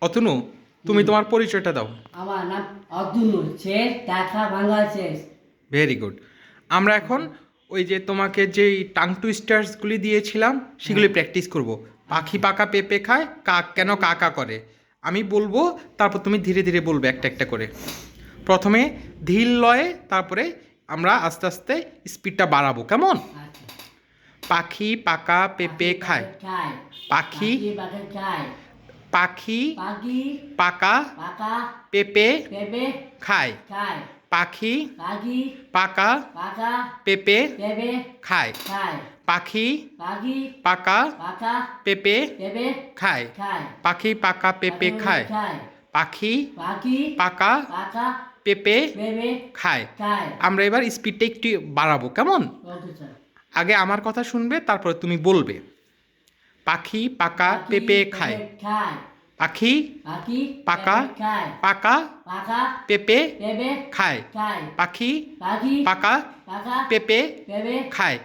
অতনু তুমি তোমার পরিচয়টা দাও। আমার নাম অর্জুন শেষ টাকা বাংলাদেশ। ভেরি গুড আমরা এখন ওই যে তোমাকে যেই টাং টুইস্টার্সগুলি দিয়েছিলাম সেগুলি প্র্যাকটিস করব। পাখি পাকা পেঁপে খায় কাক কেন কাকা করে? আমি বলব তারপর তুমি ধীরে ধীরে বলবে একটা একটা করে। প্রথমে ধীর লয়ে তারপরে আমরা আস্তে আস্তে স্পিডটা বাড়াবো। কেমন? আচ্ছা। পাখি পাকা পেঁপে খায়। খায়। পাখি পাখি পাখি পাকা পাকা পেঁপে পেঁপে খায়। খায়। পাখি পাখি পাকা পাকা পেঁপে পেঁপে খায়। খায়। পাখি পাখি পাকা পাকা পেঁপে পেঁপে খায়। খায়। পাখি পাকা পেঁপে খায়। খায়। পাখি পাখি পাকা পাকা পেঁপে পেঁপে খায়। খায়। আমরা এবার স্পিডটা একটু বাড়াবো কেমন? ওকে স্যার আগে আমার কথা শুনবে তারপরে তুমি বলবে। পাখি পাকা পেঁপে খায়। পাখি পাখি পাকা পাকা পাকা পেঁপে পেঁপে খায়। পাখি পাখি পাকা পেঁপে পেঁপে খায়।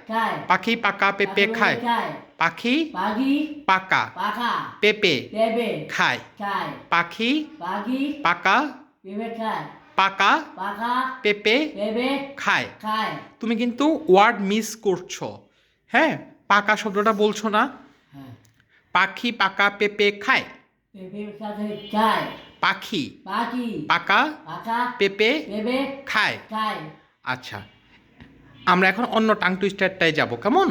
পাখি পাকা পেঁপে খায়। পাখি পাখি পাকা পাকা পেঁপে পেঁপে খায়। পাখি পাখি পাকা পেঁপে খায়। পাকা পাকা পেঁপে পেঁপে খায়। তুমি কিন্তু ওয়ার্ড মিস করছ। হ্যাঁ পাকা শব্দটা বলছো না। পাখি পাকা পেঁপে খায়? পাখি পাখি পাকা পেঁপে খায়? আচ্ছা আমরা এখন অন্য টাং টুইস্টারটায় যাব কেমন?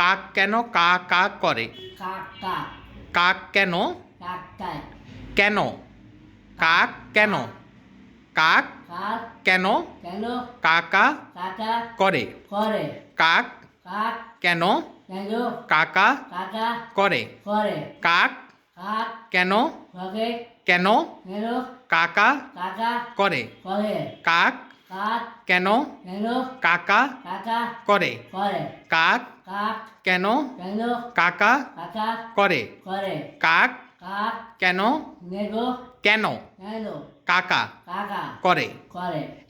কাক কেন কা কা করে? কাক কেন? কেন? কাক কেন? কাক কেন? কাকা করে? কাক কেন? কাকা করে। কাক কেন? কেন? কাকা করে। কাক কেন? কাকা করে। কাক কেন? কাকা করে। কাক কেন? কেন? কাকা করে।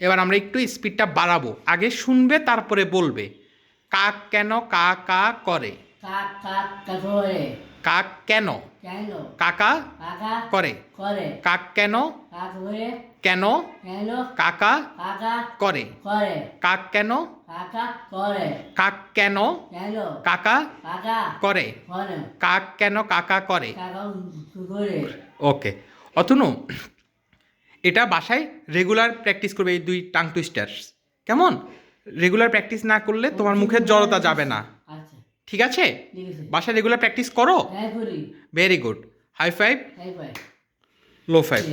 এবার আমরা একটু স্পিডটা বাড়াবো। আগে শুনবে তারপরে বলবে। কাক কেন কা কা করে? কাক কেন? কাকা করে। কাক কেন? কেন? কাকা করে। কাক কেন? কাক কেন? কাকা করে। কাক কেন? কাকা করে। ওকে। অতনু এটা বাসায় রেগুলার প্র্যাকটিস করবে এই দুই টাং টুইস্টার্স কেমন? রেগুলার প্র্যাকটিস না করলে তোমার মুখের জড়তা যাবে না। আচ্ছা। ঠিক আছে? বাসায় রেগুলার প্র্যাকটিস করো? Very good high five low five